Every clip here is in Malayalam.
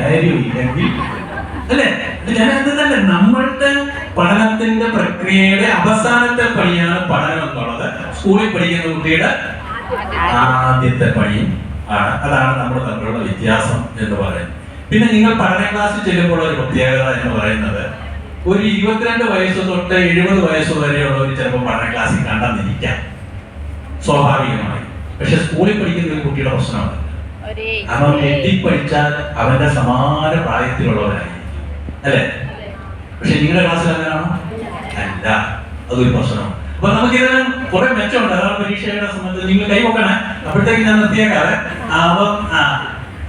കാര്യമില്ലെങ്കിൽ അല്ലെ? ഞാൻ തന്നെ നമ്മളുടെ പഠനത്തിന്റെ പ്രക്രിയയുടെ അവസാനത്തെ പണിയാണ് പഠനം എന്നുള്ളത്. സ്കൂളിൽ പഠിക്കുന്ന കുട്ടിയുടെ ആദ്യത്തെ പണി ആണ്. അതാണ് നമ്മൾ തമ്മിലുള്ള വ്യത്യാസം എന്ന് പറയുന്നത്. പിന്നെ നിങ്ങൾ പഠന ക്ലാസ്സിൽ ചെല്ലുമ്പോൾ ഒരു പ്രത്യേകത എന്ന് പറയുന്നത് ഒരു ഇരുപത്തിരണ്ട് വയസ്സ് തൊട്ട് എഴുപത് വയസ്സ് വരെയുള്ളവർ ചിലപ്പോൾ പഠന ക്ലാസ്സിൽ കണ്ടെന്നിരിക്കാം. സ്വാഭാവികമായി. പക്ഷെ സ്കൂളിൽ പഠിക്കുന്ന ഒരു കുട്ടിയുടെ പ്രശ്നമാണ്. അവൻ കെട്ടിപ്പഴിച്ചാൽ അവന്റെ സമാന പ്രായത്തിലുള്ളവരായി അല്ലേ? പക്ഷെ നിങ്ങളുടെ ക്ലാസ്സിൽ അങ്ങനെയാണോ? അല്ല. അതൊരു പ്രശ്നമാണ്. അപ്പൊ നമുക്ക് ഇതിന് കുറെ മെച്ചമുണ്ട്. അതാണ് പരീക്ഷയുടെ സംബന്ധിച്ച് നിങ്ങൾ കൈ നോക്കണേ അപ്പോഴത്തേക്ക് ഞാൻ നിർത്തിയേക്കാതെ അവ ആ.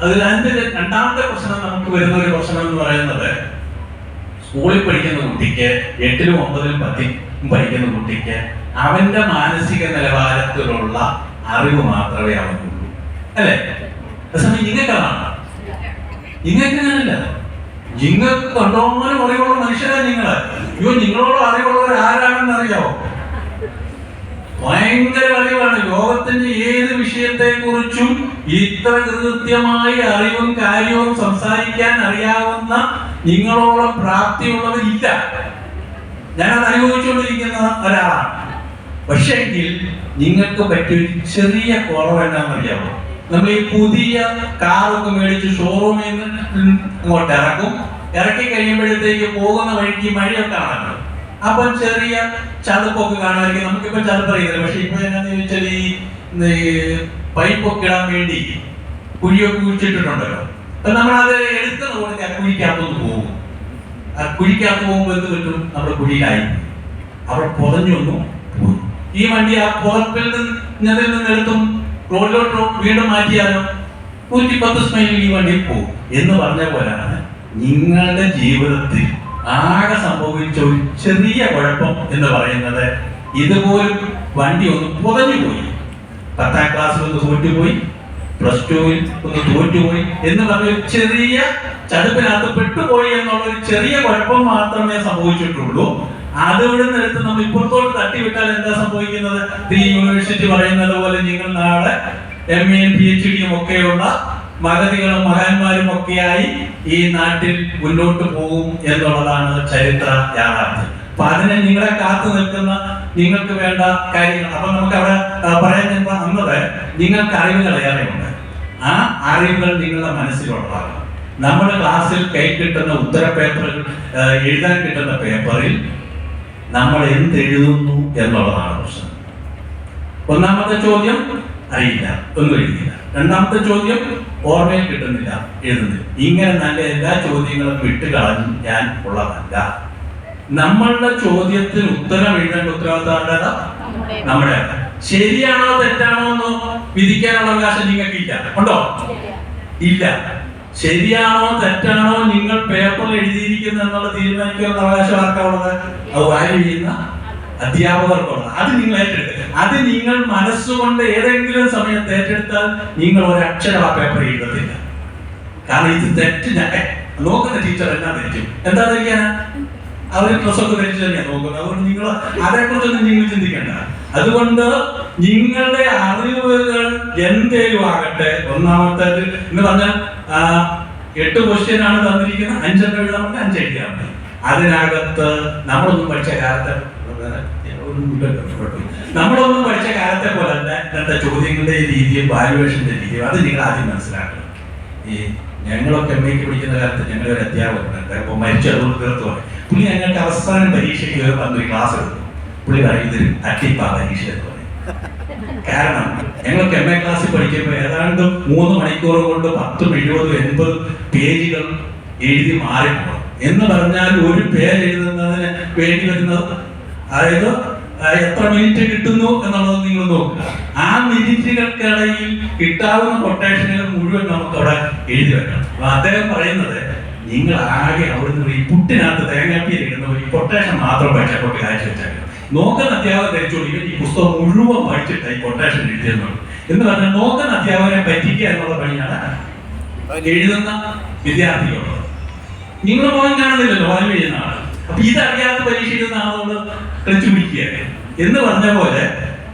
അതിൽ അതിന്റെ രണ്ടാമത്തെ പ്രശ്നം നമുക്ക് വരുന്ന ഒരു പ്രശ്നം എന്ന് പറയുന്നത് സ്കൂളിൽ പഠിക്കുന്ന കുട്ടിക്ക് എട്ടിലും ഒമ്പതിലും പത്തിലും പഠിക്കുന്ന കുട്ടിക്ക് അവന്റെ മാനസിക നിലവാരത്തിലുള്ള അറിവ് മാത്രമേ അവനുള്ളൂ. അല്ലേ? അതേസമയം നിങ്ങൾക്കതാണ് നിങ്ങൾക്ക് അങ്ങനല്ല നിങ്ങൾക്ക് കണ്ടോമാനം അറിവുള്ള മനുഷ്യരാ നിങ്ങൾ അയ്യോ നിങ്ങളോട് അറിവുള്ളവർ ആരാണെന്ന് അറിയാവോ? ഭയങ്കര അറിവാണ്. ലോകത്തിന്റെ ഏത് വിഷയത്തെ കുറിച്ചും ഇത്ര കൃത്യമായി അറിവും കാര്യവും സംസാരിക്കാൻ അറിയാവുന്ന നിങ്ങളോളം പ്രാപ്തിയുള്ളവരില്ല ഞാനത് അനുഭവിച്ചുകൊണ്ടിരിക്കുന്ന ഒരാളാണ്. പക്ഷെങ്കിൽ നിങ്ങൾക്ക് പറ്റിയ ചെറിയ കുറവ് എന്താണെന്നറിയാമോ നമ്മൾ ഈ പുതിയ കാറൊക്കെ മേടിച്ച് ഷോറൂമിൽ നിന്ന് അങ്ങോട്ട് ഇറക്കും. ഇറക്കി കഴിയുമ്പോഴത്തേക്ക് പോകുന്ന വഴിക്ക് മഴയൊക്കെ ആണല്ലോ അപ്പൊ ചെറിയ ചതുപ്പൊക്കെ കാണുമായിരിക്കും. നമുക്കിപ്പോ ചതുപ്പ് അറിയില്ല പക്ഷെ ഇപ്പൊ എന്നാന്ന് ചോദിച്ചാൽ ഈ പൈപ്പൊക്കെ ഇടാൻ വേണ്ടി കുഴിയൊക്കെ കുഴിച്ചിട്ടിട്ടുണ്ടല്ലോ. അപ്പൊ നമ്മളത് എടുക്കുന്ന പോലെ ആ കുഴിക്കകത്തോട്ട് പോകും. ആ കുഴിക്കകത്ത് പോകുമ്പോൾ എന്ത് പറ്റും? നമ്മുടെ കുഴിയിലായി. അവിടെ പുതഞ്ഞൊന്നും പോയി. ഈ വണ്ടി ആ പുതപ്പിൽ നിന്ന് നിന്ന് എടുത്തും റോഡിലോട്ട് വീണ്ടും മാറ്റിയാലോ? നൂറ്റി പത്ത് സ്മൈലിൽ ഈ വണ്ടി പോകും. എന്ന് പറഞ്ഞ പോലാണ് നിങ്ങളുടെ ജീവിതത്തിൽ ആകെ സംഭവിച്ച ഒരു ചെറിയ കുഴപ്പം എന്ന് പറയുന്നത് ഇതുപോലും വണ്ടി ഒന്ന് പുതഞ്ഞു പോയി. പത്താം ക്ലാസ്സിൽ ഒന്ന് തോറ്റുപോയി പ്ലസ് ടുവിൽ ഒന്ന് തോറ്റുപോയി എന്ന് പറഞ്ഞ ഒരു ചെറിയ ചടുപ്പിനകത്ത് പെട്ടുപോയി എന്നുള്ള ഒരു ചെറിയ കുഴപ്പം മാത്രമേ സംഭവിച്ചിട്ടുള്ളൂ. അത് ഇവിടെ നിന്നെടുത്ത് നമ്മൾ ഇപ്പുറത്തോട്ട് തട്ടിവിട്ടാൽ എന്താ സംഭവിക്കുന്നത്? ഈ യൂണിവേഴ്സിറ്റി പറയുന്നത് പോലെ നിങ്ങൾ നാളെ എം എയും പി എച്ച് ഡിയും ഒക്കെയുള്ള മഹതികളും മഹാന്മാരും ഒക്കെയായി ഈ നാട്ടിൽ മുന്നോട്ട് പോകും എന്നുള്ളതാണ് ചരിത്ര യാഥാർത്ഥ്യം. അപ്പൊ അതിനെ നിങ്ങളെ കാത്തു നിൽക്കുന്ന നിങ്ങൾക്ക് വേണ്ട കാര്യങ്ങൾ. അപ്പൊ നമുക്ക് അവിടെ പറയാൻ അന്നത്? നിങ്ങൾക്ക് അറിവുകൾ ഏറെയുണ്ട്. ആ അറിവുകൾ നിങ്ങളുടെ മനസ്സിലുള്ളതാണ്. നമ്മുടെ ക്ലാസ്സിൽ കൈ കിട്ടുന്ന ഉത്തര പേപ്പറിൽ എഴുതാൻ കിട്ടുന്ന പേപ്പറിൽ നമ്മൾ എന്ത് എഴുതുന്നു എന്നുള്ളതാണ് പ്രശ്നം. ഒന്നാമത്തെ ചോദ്യം അറിയില്ല ഒന്നും എഴുതിയില്ല. രണ്ടാമത്തെ ചോദ്യം ഓർമ്മയിൽ കിട്ടുന്നില്ല എഴുതുന്നില്ല. ഇങ്ങനെ നല്ല എല്ലാ ചോദ്യങ്ങളും വിട്ട് കളഞ്ഞു ഞാൻ ഉള്ളതല്ല. നമ്മളുടെ ചോദ്യത്തിന് ഉത്തരം എഴുതേണ്ട ഉത്തരവാദിത്തമല്ല നമ്മുടെ ശരിയാണോ തെറ്റാണോ എന്ന് വിധിക്കാനുള്ള അവകാശം നിങ്ങൾക്ക് ഇല്ല ഉണ്ടോ ഇല്ല. ശരിയാണോ തെറ്റാണോ നിങ്ങൾ പേപ്പറിൽ എഴുതിയിരിക്കുന്നു എന്നുള്ള തീരുമാനിക്കാനുള്ള അവകാശം ആർക്കാവുള്ളത് അത് വാല്യൂ ചെയ്യുന്ന അധ്യാപകർക്കുള്ള അത് നിങ്ങൾ ഏറ്റെടുക്കുക അത് നിങ്ങൾ മനസ്സുകൊണ്ട് ഏതെങ്കിലും സമയത്ത് ഏറ്റെടുത്താൽ നിങ്ങൾ ഒരു ആ പേപ്പർ എഴുതത്തില്ല. കാരണം ഇത് തെറ്റ് ഞാൻ നോക്കുന്ന ടീച്ചർ എന്നാ തെറ്റും എന്താ ധരിക്കാനാ? അവർ ഡ്രസ്സൊക്കെ ധരിച്ചു തന്നെയാണ് നോക്കുന്നത്. അതുകൊണ്ട് നിങ്ങൾ അതേക്കുറിച്ചൊന്നും നിങ്ങൾ ചിന്തിക്കേണ്ട. അതുകൊണ്ട് നിങ്ങളുടെ അറിവുകൾ എന്തേലും ആകട്ടെ ഒന്നാമത്തേത് എന്ന് പറഞ്ഞാൽ എട്ട് ക്വസ്റ്റ്യൻ ആണ് തന്നിരിക്കുന്നത്. അഞ്ചെണ്ണം എഴുതാൻ അഞ്ച് അതിനകത്ത് നമ്മളൊന്നും പഠിച്ച കാലത്തെ. നമ്മളൊന്നും പഠിച്ച കാലത്തെ പോലെ തന്നെ ഇന്നത്തെ ചോദ്യങ്ങളുടെ രീതിയും വാല്യുവേഷന്റെ രീതിയും. അത് നിങ്ങൾ ആദ്യം മനസ്സിലാക്കണം. ഈ ഞങ്ങളൊക്കെ എം എക്ക് പഠിക്കുന്ന കാലത്ത് ഞങ്ങളുടെ ഒരു അധ്യാപകനുണ്ട് അപ്പോൾ മരിച്ചു അതുകൊണ്ട് തീർത്തു പുള്ളി ഞങ്ങൾക്ക് അവസാനം പരീക്ഷയ്ക്ക് വന്നൊരു ക്ലാസ് എടുത്തു. പുള്ളി പറയും ഇതൊരു തട്ടിപ്പാ പരീക്ഷ കാരണം ഞങ്ങൾക്ക് എം എ ക്ലാസ്സിൽ പഠിക്കുമ്പോൾ ഏതാണ്ട് മൂന്ന് മണിക്കൂർ കൊണ്ട് പത്തും എഴുപതും എൺപതും പേജുകൾ എഴുതി മാറിപ്പോകും എന്ന് പറഞ്ഞാൽ ഒരു പേര് എഴുതുന്നതിന് വേണ്ടി വരുന്നത് അതായത് എത്ര മിനിറ്റ് കിട്ടുന്നു എന്നുള്ളത് നിങ്ങൾ നോക്കുക. ആ മിനിറ്റുകൾക്കിടയിൽ കിട്ടാവുന്ന കൊട്ടേഷനുകൾ മുഴുവൻ നമുക്ക് അവിടെ എഴുതി വെക്കണം. അപ്പൊ അദ്ദേഹം പറയുന്നത് നിങ്ങൾ ആകെ അവിടുന്ന് ഈ പുട്ടിനകത്ത് തേങ്ങാപ്പിയിൽ ഇടുന്ന ഒരു കൊട്ടേഷൻ മാത്രം പഠിച്ചപ്പോൾ കാഴ്ച വെച്ചേക്കണം നോക്കുന്ന അധ്യാപകൻ ഇവൻ ഈ പുസ്തകം മുഴുവൻ പഠിച്ചിട്ട് ഈ കൊട്ടേഷൻ എഴുതിയെന്നുള്ളൂ എന്ന് പറഞ്ഞാൽ നോക്കുന്ന അധ്യാപകനെ പറ്റിക്കുക എന്നുള്ള പണിയാണ് എഴുതുന്ന വിദ്യാർത്ഥികളുള്ളത് നിങ്ങൾ പോകാൻ കാണുന്നില്ലല്ലോ വാല്യൂ വീഴുന്ന ആൾ. അപ്പൊ ഇതറിയാത്ത പരീക്ഷിക്കുന്ന ആളോട് കളിച്ചു പിടിക്കുകയാണ് എന്ന് പറഞ്ഞ പോലെ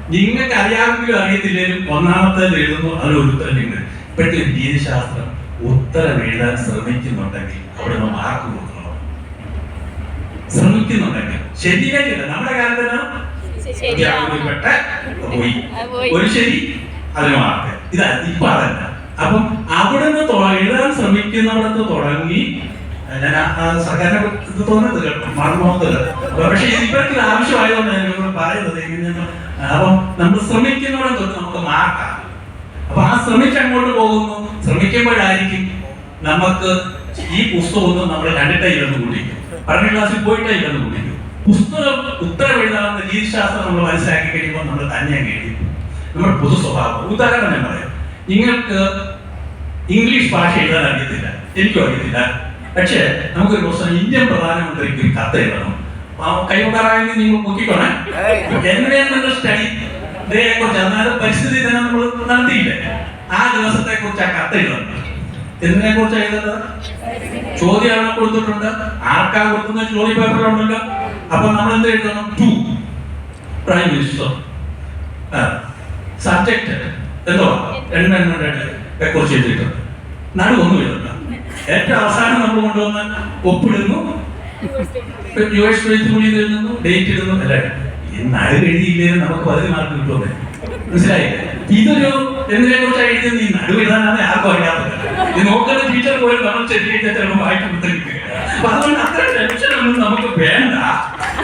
നിങ്ങൾക്ക് അറിയാമെങ്കിലും അറിയത്തില്ലെങ്കിലും ഒന്നാമത്തെ എഴുതുന്നു അതിന് ഒരു ഉത്തരം നിങ്ങൾ ഇപ്പോഴത്തെ ജീവശാസ്ത്രം രീതിശാസ്ത്രം ഉത്തരം എഴുതാൻ ശ്രമിക്കുന്നുണ്ടെങ്കിൽ അവിടെ നിന്ന് മാർക്ക് കൊടുക്കണം. ശ്രമിക്കുന്നുണ്ടെങ്കിൽ ശരിയായില്ല നമ്മുടെ കാലത്തിന് പോയി. ഒരു ശരി അതിന് മാർക്ക് ഇതാ ഇപ്പൊ അതല്ല. അപ്പം അവിടുന്ന് നിന്ന് എഴുതാൻ ശ്രമിക്കുന്നിടത്ത് തുടങ്ങി ഞാൻ സർക്കാരിനെ ഇത് തോന്നുന്നത് കേട്ടോ. മറന്നുപോകുന്നത് പക്ഷെ ഇത് ഇവർക്ക് പറയുന്നത്. അപ്പം നമ്മൾ ശ്രമിക്കുന്നിടം തൊട്ട് നമുക്ക് മാറ്റാം. അപ്പൊ ആ ശ്രമിച്ച് അങ്ങോട്ട് പോകുന്നു. ശ്രമിക്കുമ്പോഴായിരിക്കും നമുക്ക് ഈ പുസ്തകമൊന്നും നമ്മൾ കണ്ടിട്ടേ ഇല്ലെന്ന് കൂടിക്കും പഠന ക്ലാസ്സിൽ പോയിട്ടേ ഇല്ലെന്ന് കൂടിക്കും പുസ്തകം ഉത്തരം എഴുതാവുന്ന രീതിശാസ്ത്രം നമ്മൾ മനസ്സിലാക്കി കഴിയുമ്പോൾ നമ്മൾ തന്നെ കഴിയും നമ്മുടെ പൊതു സ്വഭാവം. ഉദാഹരണം ഞാൻ പറയാം. നിങ്ങൾക്ക് ഇംഗ്ലീഷ് ഭാഷ എഴുതാൻ അറിയത്തില്ല. എനിക്കും അറിയത്തില്ല. പക്ഷേ നമുക്കൊരു പ്രശ്നം ഇന്ത്യൻ പ്രധാനമന്ത്രിക്ക് ഒരു കത്ത് എഴുതണം ആ കൈകൊണ്ടാറായെങ്കിൽ നിങ്ങൾ നോക്കിക്കോണേ എൻവയോൺമെന്റൽ സ്റ്റഡി ഡേയെ കുറിച്ച് പരിസ്ഥിതി ദിനം നമ്മൾ നടത്തിയില്ലേ ആ ദിവസത്തെ കുറിച്ച് ആ കത്ത് എഴുതണം എന്തിനെ കുറിച്ച് എഴുതുന്നത് ചോദ്യം അവിടെ കൊടുത്തിട്ടുണ്ട് ആർക്കാ കൊടുക്കുന്ന ചോദ്യ പേപ്പറിലുണ്ടല്ലോ അപ്പൊ നമ്മൾ എന്ത് എഴുതണം ടു പ്രൈം മിനിസ്റ്റർ സബ്ജക്ട് എന്തോ എൻവയോൺമെന്റിനെ കുറിച്ച് എഴുതിയിട്ടുണ്ട് നടുവൊന്നും എഴുതണ്ട ഏറ്റവും അവസാനം നമ്മൾ കൊണ്ടുവന്ന് ഒപ്പിടുന്നു. യു എസ് എഴുത്തുമൊഴി എഴുതുന്നു ഡേറ്റ് ഇടുന്നു. അല്ലേ? എഴുതിയില്ലേ നമുക്ക് പകുതി മാർക്ക് കിട്ടുമല്ലേ? മനസ്സിലായി ഇതൊരു എന്തിനെ കുറിച്ച് എഴുതിയത്? ഈ നടുവ് എഴുതാനാണ് ആർക്കും അറിയാത്തത് നോക്കുന്ന ടീച്ചർ പോലും നമ്മൾ ചെറിയ വായിച്ചു കൊടുത്തിരിക്കുക അപ്പൊ അതുകൊണ്ട് അത്ര ടെൻഷൻ ഒന്നും നമുക്ക് വേണ്ട.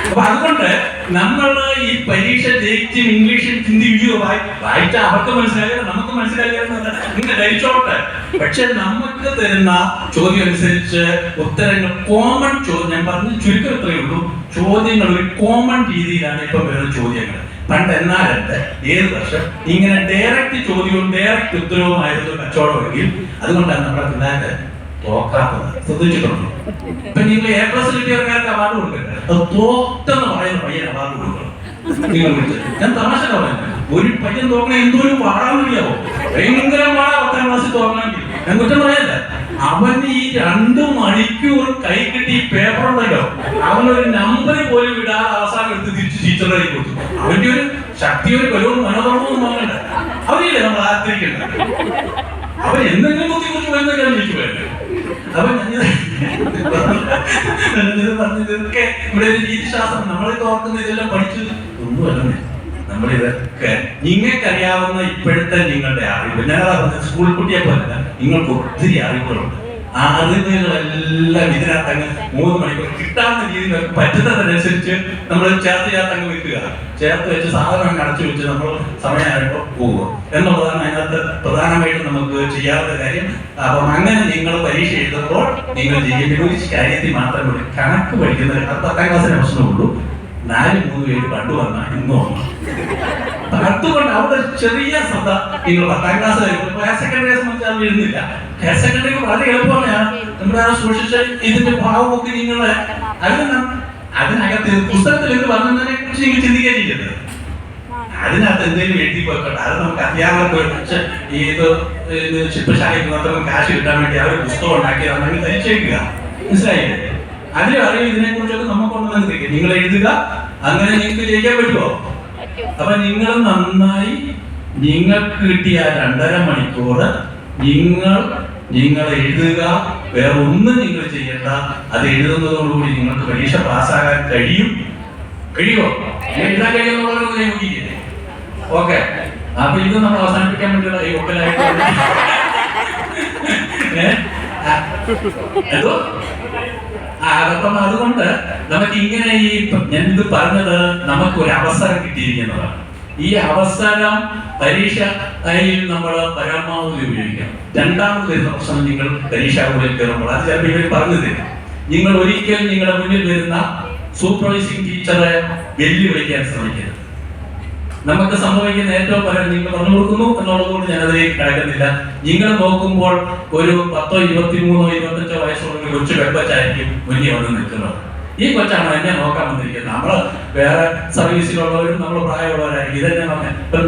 അപ്പൊ അതുകൊണ്ട് നമ്മൾ ഈ പരീക്ഷ ജയിച്ച് ഇംഗ്ലീഷിൽ ഹിന്ദി വിജയോ വായിച്ച അവർക്ക് മനസ്സിലാകില്ല നമുക്ക് മനസ്സിലാകില്ല നിങ്ങൾ ധരിച്ചോട്ടെ. പക്ഷെ നമുക്ക് തരുന്ന ചോദ്യം അനുസരിച്ച് ഉത്തരങ്ങൾ കോമൺ ചോദ്യം ഞാൻ പറഞ്ഞ ചുരുക്കം ഇത്രയേ ഉള്ളൂ. ചോദ്യങ്ങൾ ഒരു കോമൺ രീതിയിലാണ് ഇപ്പൊ വരുന്ന ചോദ്യങ്ങൾ. പണ്ട് എന്നാലത്ത് ഏത് വർഷം ഇങ്ങനെ ഡയറക്റ്റ് ചോദ്യവും ഡയറക്റ്റ് ഉത്തരവുമായിരുന്നു കച്ചവടമെങ്കിൽ അതുകൊണ്ടാണ് നമ്മുടെ പിള്ളേര് തോക്കാത്തത് ശ്രദ്ധിച്ചിട്ടുണ്ടോ? ഇപ്പൊ നിങ്ങൾ എ പ്ലസ് കിട്ടിയവർക്കാർക്ക് അവാർഡ് കൊടുക്കട്ടെ അത് തോറ്റെന്ന് പറയുന്ന പയ്യൻ അവാർഡ് കൊടുക്കണം. നിങ്ങൾ ഞാൻ തമാശ ഒരു പയ്യൻ തോക്കണ എന്തോ ഒരു പാടാന്നറിയാവോ ഭയങ്കര പാടാ പത്താം ക്ലാസ്സിൽ തോക്കണമെങ്കിൽ ഞാൻ കുറ്റം പറയല്ല. അവന് ഈ രണ്ടു മണിക്കൂർ കൈ കിട്ടി പേപ്പർ ഉണ്ടല്ലോ. അവനൊരു നമ്പർ പോലും വിടാതെ അവസാനം എടുത്ത് തിരിച്ച് ടീച്ചറുടെ കൈ കൊടുത്തു. അവന്റെ ഒരു ശക്തി ഒരു ബലവും നോക്കണ്ട അവരില്ലേ നമ്മൾ ആഗ്രഹിക്കുന്നത് അവൻ എന്തെങ്കിലും ബുദ്ധിമുട്ട് വരുന്നൊക്കെയാണ് എനിക്ക് വേണ്ടത് അപ്പൊ ഞാൻ പറഞ്ഞതൊക്കെ ഇവിടെ ഒരു രീതിശാസ്ത്രം. നമ്മൾ ഓർക്കുന്ന ഇതെല്ലാം പഠിച്ചു ഒന്നുമല്ല നമ്മൾ ഇതൊക്കെ നിങ്ങൾക്കറിയാവുന്ന ഇപ്പോഴത്തെ നിങ്ങളുടെ അറിവ്. ഞാൻ സ്കൂൾ കുട്ടിയെ പോലെ നിങ്ങൾക്ക് ഒത്തിരി അറിവുകളുണ്ട്. അറിവുകളെല്ലാം ഇതിനകത്ത് അങ്ങ് മൂന്ന് മണിക്കൂർ. കിട്ടാവുന്ന രീതിയിൽ പറ്റുന്നതനുസരിച്ച് നമ്മൾ ചേർത്ത് ചേർത്ത് അങ്ങ് വെക്കുക. ചേർത്ത് വെച്ച് സാധനം അടച്ചു വെച്ച് നമ്മൾ സമയമായപ്പോൾ പോകുക എന്നുള്ളതാണ് അതിനകത്ത് പ്രധാനമായിട്ടും നമുക്ക് ചെയ്യാവുന്ന കാര്യം. അപ്പം അങ്ങനെ നിങ്ങൾ പരീക്ഷ എഴുതുമ്പോൾ നിങ്ങൾ ചെയ്യുന്ന ഒരു കാര്യത്തിൽ മാത്രമേ കണക്ക് പഠിക്കുന്ന പത്താം ക്ലാസ്സിലെ പ്രശ്നമുള്ളൂ നാല് മൂന്ന് പേര് പണ്ട് വന്ന ഇന്ന് വന്നു. അതുകൊണ്ട് അവിടെ ചെറിയ ശ്രദ്ധ. നിങ്ങൾ പത്താം ക്ലാസ് സെക്കൻഡറിയെ സംബന്ധിച്ച് അത് വരുന്നില്ല ഹയർ വളരെ എളുപ്പമാണ്. നമ്മുടെ ആ ഇതിന്റെ ഭാവമൊക്കെ നിങ്ങൾ അതിന് അതിനകത്ത് പുസ്തകത്തിൽ എന്ന് പറഞ്ഞതിനെ കുറിച്ച് നിങ്ങൾ ചിന്തിക്കാനില്ലത് അതിനകത്ത് എന്തെങ്കിലും എഴുതി പോയിക്കോട്ടെ അത് നമുക്ക് അധ്യാപകർക്ക് ഇത് ശില്പശാലയ്ക്ക് മാത്രം കാശ് കിട്ടാൻ വേണ്ടി അവർ പുസ്തകം ഉണ്ടാക്കിയതാണെങ്കിൽ ധരിച്ചേക്കുക മനസ്സിലായില്ലേ? അതിലും അറിയും ഇതിനെ കുറിച്ചൊക്കെ നമുക്കുണ്ടെന്ന് നിൽക്കുക നിങ്ങൾ എഴുതുക അങ്ങനെ നിങ്ങൾക്ക് ജയിക്കാൻ പറ്റുമോ? അപ്പൊ നിങ്ങൾ നന്നായി നിങ്ങൾക്ക് കിട്ടിയ രണ്ടര മണിക്കൂർ നിങ്ങൾ നിങ്ങൾ എഴുതുക. വേറെ ഒന്നും നിങ്ങൾ ചെയ്യണ്ട. അത് എഴുതുന്നതോടുകൂടി നിങ്ങൾക്ക് പരീക്ഷ പാസ്സാകാൻ കഴിയും. കഴിയുമോ? എഴുതാൻ കഴിയുന്നുള്ളവരൊന്നും ഞാൻ നോക്കിയില്ലേ ഓക്കെ. അപ്പൊ ഇത് നമ്മൾ അവസാനിപ്പിക്കാൻ വേണ്ടിയുള്ള ഈ അതുകൊണ്ട് നമുക്ക് ഇങ്ങനെ ഈ ഞാൻ ഇത് പറഞ്ഞത് നമുക്ക് ഒരു അവസരം കിട്ടിയിരിക്കുന്നതാണ്. ഈ അവസരം പരീക്ഷ യിൽ നമ്മൾ പരമാവധി ഉപയോഗിക്കാം രണ്ടാമത് വരുന്ന പ്രശ്നം നിങ്ങൾ പരീക്ഷാ കൂടെ കയറുമ്പോൾ. അത് ചിലപ്പോൾ ഇവർ പറഞ്ഞു തരും. നിങ്ങൾ ഒരിക്കൽ നിങ്ങളുടെ മുന്നിൽ വരുന്ന സൂപ്പർവൈസിംഗ് ടീച്ചറെ വെല്ലുവിളിക്കാൻ ശ്രമിക്കരുത്. നമുക്ക് സംഭവിക്കുന്ന ഏറ്റവും പരം നിങ്ങൾ പറഞ്ഞു കൊടുക്കുന്നു എന്നുള്ളതുകൊണ്ട് ഞാൻ അതിലേക്ക് കിടക്കുന്നില്ല. നിങ്ങൾ നോക്കുമ്പോൾ ഒരു പത്തോ ഇരുപത്തിമൂന്നോ ഇരുപത്തഞ്ചോ വയസ്സുള്ള ഒരു കൊച്ചു വെപ്പച്ചായിരിക്കും മുന്നിൽ വന്ന് നിൽക്കുന്നത്. ഈ കൊച്ചാണ് എന്നെ നോക്കാൻ വന്നിരിക്കുന്നത്. നമ്മൾ വേറെ സർവീസിലുള്ളവരും നമ്മൾ പ്രായമുള്ളവരായിരിക്കും. ഇതന്നെ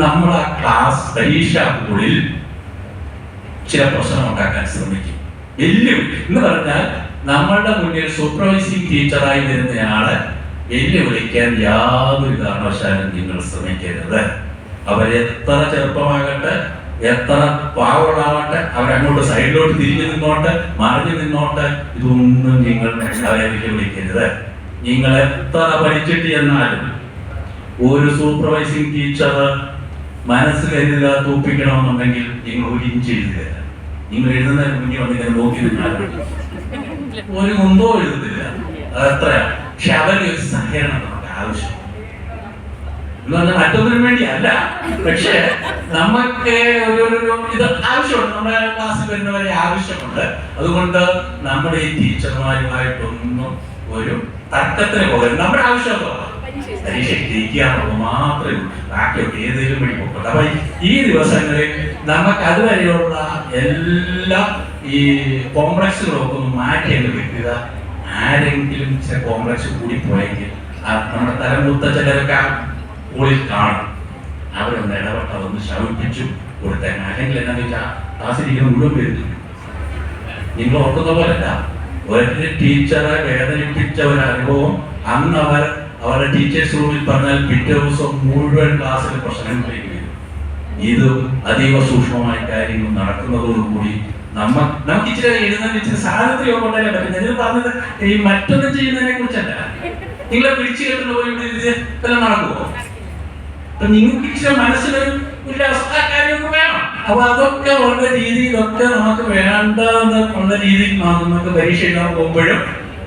നമ്മൾ ആ ക്ലാസ് പരീക്ഷാ ചില പ്രശ്നം ഉണ്ടാക്കാൻ ശ്രമിക്കും. വെല്ലുവിളി എന്ന് പറഞ്ഞാൽ നമ്മളുടെ മുന്നിൽ സൂപ്പർവൈസിംഗ് ടീച്ചറായി വരുന്നയാളെ വെല്ലുവിളിക്കാൻ യാതൊരു കാരണവശാലും നിങ്ങൾ ശ്രമിക്കരുത്. അവരെത്ര ചെറുപ്പമാകട്ടെ എത്ര പാവങ്ങളാവട്ടെ അവരങ്ങോട്ട് സൈഡിലോട്ട് തിരിഞ്ഞു നിന്നോട്ടെ മറിഞ്ഞു നിന്നോട്ടെ ഇതൊന്നും നിങ്ങൾ അവരെ വെല്ലുവിളിക്കരുത് നിങ്ങൾ എത്ര പഠിച്ചിട്ട് എന്നാലും ഒരു സൂപ്പർവൈസിങ് ടീച്ചർ എന്നില്ല തോപ്പിക്കണമെന്നുണ്ടെങ്കിൽ നിങ്ങൾ ഒരു ഇഞ്ച് എഴുതുക. നിങ്ങൾ എഴുതുന്നതിന് മുന്നിൽ വന്നിങ്ങനെ നോക്കി നിന്നാൽ ഒരു മുമ്പോ എഴുതുന്നില്ല. അതത്രയാ പക്ഷെ അവരുടെ ഒരു സഹകരണം നമുക്ക് ആവശ്യം എന്ന് പറഞ്ഞാൽ മറ്റൊന്നിനും വേണ്ടിയല്ല. പക്ഷെ നമുക്ക് ഒരു ഒരു ഇത് ആവശ്യമുണ്ട്. നമ്മുടെ ക്ലാസ്സിൽ വരുന്നവരെ ആവശ്യമുണ്ട്. അതുകൊണ്ട് നമ്മുടെ ഈ ടീച്ചർമാരുമായിട്ടൊന്നും ഒരു തർക്കത്തിന് പോകരുത്. നമ്മുടെ ആവശ്യം പരീക്ഷ ജയിക്കുക എന്നുള്ളത് മാത്രമേ ഉള്ളൂ. ബാക്കിയൊക്കെ ഏതെങ്കിലും വഴി പോകട്ടെ. അപ്പൊ ഈ ദിവസങ്ങളിൽ നമുക്ക് അതുവരെയുള്ള എല്ലാ ഈ കോംപ്ലക്സുകളൊക്കെ ഒന്ന് മാറ്റി വ്യക്തിത ആരെങ്കിലും ചില കോംപ്ലക്സ് കൂടി പോയെങ്കിൽ നമ്മുടെ തലമുത്ത ചിലരൊക്കെ സ്കൂളിൽ കാണും. അവരൊന്ന് ഇടപെട്ട അതൊന്ന് ശവിപ്പിച്ചു കൊടുത്തേക്കണം അല്ലെങ്കിൽ എന്താണെന്ന് വെച്ചാൽ ക്ലാസ്സിരിക്കുന്ന മുഴുവൻ പേര് നിങ്ങൾ ഓർക്കുന്ന പോലല്ല ഒരു ടീച്ചറെ വേദനിപ്പിച്ച ഒരു അനുഭവം അന്ന് അവർ അവരുടെ ടീച്ചേഴ്സ് റൂമിൽ പറഞ്ഞാൽ പിറ്റേ ദിവസം മുഴുവൻ ക്ലാസ്സിൽ പ്രശ്നങ്ങളിലേക്ക് ഇത് അതീവ സൂക്ഷ്മമായ കാര്യങ്ങൾ നടക്കുന്നതോടുകൂടി നമ്മ നമുക്ക് ഇച്ചിരി എഴുതുന്ന ഇച്ചിരി സാധനത്തിൽ കൊണ്ടല്ലേ പറ്റും പറഞ്ഞത് ഈ മറ്റൊന്നും ചെയ്യുന്നതിനെ കുറിച്ചല്ല. നിങ്ങളെ പിടിച്ചു കേട്ടുള്ള പോയി ഇവിടെ നടക്കുമോ അപ്പൊ നിങ്ങൾക്ക് ഇച്ചിരി മനസ്സിലൊരു ഒരു കാര്യമൊക്കെ വേണം. അപ്പൊ അതൊക്കെ ഉള്ള രീതിയിലൊക്കെ നമുക്ക് വേണ്ടെന്ന് ഉള്ള രീതിയിൽ നമുക്ക് പരീക്ഷ എഴുതാൻ പോകുമ്പോഴും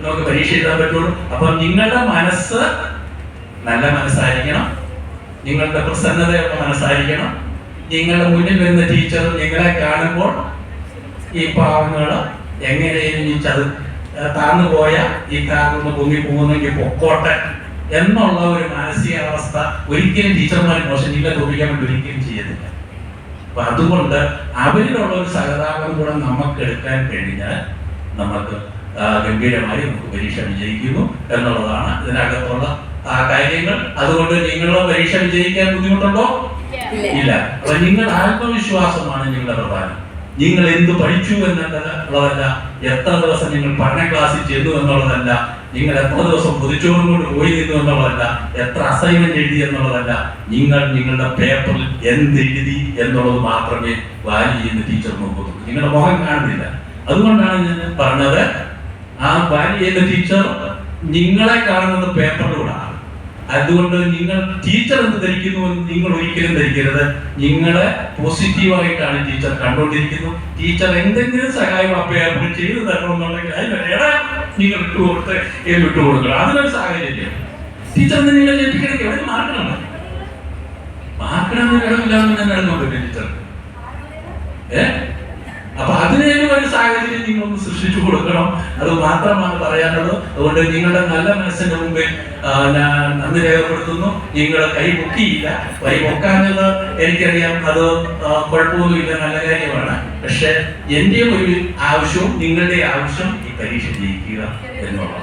നമുക്ക് പരീക്ഷ എഴുതാൻ പറ്റുള്ളൂ. അപ്പൊ നിങ്ങളുടെ മനസ്സ് നല്ല മനസ്സായിരിക്കണം. നിങ്ങളുടെ പ്രസന്നതയുള്ള മനസ്സായിരിക്കണം. നിങ്ങളുടെ മുന്നിൽ വരുന്ന ടീച്ചർ നിങ്ങളെ കാണുമ്പോൾ ഈ പാവങ്ങൾ എങ്ങനെയും ഈ താന്നു പോയ ഈ കാറിന്ന് പൊങ്ങി പോകുന്നെങ്കിൽ പൊക്കോട്ടെ. എന്നുള്ള ഒരു മാനസികാവസ്ഥ ഒരിക്കലും ടീച്ചർമാർ മോശം തോന്നിക്കാൻ തോപ്പിക്കാൻ വേണ്ടി ഒരിക്കലും ചെയ്യത്തില്ല. അപ്പൊ അതുകൊണ്ട് അവരിലുള്ള ഒരു സഹതാപം കൂടെ നമുക്ക് എടുക്കാൻ കഴിഞ്ഞാൽ നമുക്ക് ഗംഭീരമായി നമുക്ക് പരീക്ഷ വിജയിക്കുന്നു എന്നുള്ളതാണ് ഇതിനകത്തുള്ള കാര്യങ്ങൾ. അതുകൊണ്ട് നിങ്ങളുടെ പരീക്ഷ വിജയിക്കാൻ ബുദ്ധിമുട്ടുണ്ടോ? ഇല്ല. അപ്പൊ നിങ്ങളുടെ ആത്മവിശ്വാസമാണ് നിങ്ങളുടെ പ്രധാനം. നിങ്ങൾ എന്ത് പഠിച്ചു എന്നുള്ളതല്ല എത്ര ദിവസം നിങ്ങൾ പഠന ക്ലാസ്സിൽ ചെന്നു എന്നുള്ളതല്ല നിങ്ങൾ എത്ര ദിവസം പൊതിച്ചോറും കൊണ്ട് പോയി നിന്നു എന്നുള്ളതല്ല എത്ര അസൈൻമെന്റ് എഴുതി എന്നുള്ളതല്ല നിങ്ങൾ നിങ്ങളുടെ പേപ്പറിൽ എന്ത് എഴുതി എന്നുള്ളത് മാത്രമേ വാല്യൂ ചെയ്യുന്ന ടീച്ചർ നോക്കുന്നുള്ളൂ. നിങ്ങളുടെ മുഖം കാണുന്നില്ല. അതുകൊണ്ടാണ് ഞാൻ പറഞ്ഞത് ആ വാല്യൂ ചെയ്യുന്ന ടീച്ചർ നിങ്ങളെ കാണുന്നത് പേപ്പറിലൂടെ അതുകൊണ്ട് നിങ്ങൾ ടീച്ചർ എന്ന് ധരിക്കുന്നു എന്ന് നിങ്ങൾ ഒരിക്കലും ധരിക്കരുത്. നിങ്ങളെ പോസിറ്റീവായിട്ടാണ് ടീച്ചർ കണ്ടുകൊണ്ടിരിക്കുന്നത്. ടീച്ചർ എന്തെങ്കിലും സഹായം അഭ്യർത്ഥന ചെയ്തു തരണമെന്നുണ്ടെങ്കിൽ അതിനിടെ നിങ്ങൾ വിട്ടുകൊടുത്ത് ഇട്ട് വിട്ടുകൊടുക്കണം അതിനൊരു സാഹചര്യം. ടീച്ചർ നിങ്ങൾ ജയിപ്പിക്കണമെങ്കിൽ എവിടെ മാറ്റണം. മാറ്റണമെന്ന് ഇടമില്ലാന്ന് ഞാൻ നടന്നുണ്ട് ടീച്ചർ. ഏ? അപ്പൊ അതിനേലും ഒരു സാഹചര്യം നിങ്ങൾ ഒന്ന് സൃഷ്ടിച്ചു കൊടുക്കണം. അത് മാത്രമാണ് പറയാനുള്ളത്. അതുകൊണ്ട് നിങ്ങളുടെ നല്ല മനസ്സിന്റെ മുമ്പിൽ ആ, ഞാൻ രേഖപ്പെടുത്തുന്നു. നിങ്ങളുടെ കൈ പൊക്കിയില്ല. കൈ പൊക്കാഞ്ഞത് എനിക്കറിയാം. അത് കുഴപ്പമൊന്നുമില്ല. നല്ല കാര്യമാണ്. പക്ഷെ എന്റെ ഒരു ആവശ്യവും നിങ്ങളുടെ ആവശ്യം ഈ പരീക്ഷ ജയിക്കുക എന്നുള്ളതാണ്.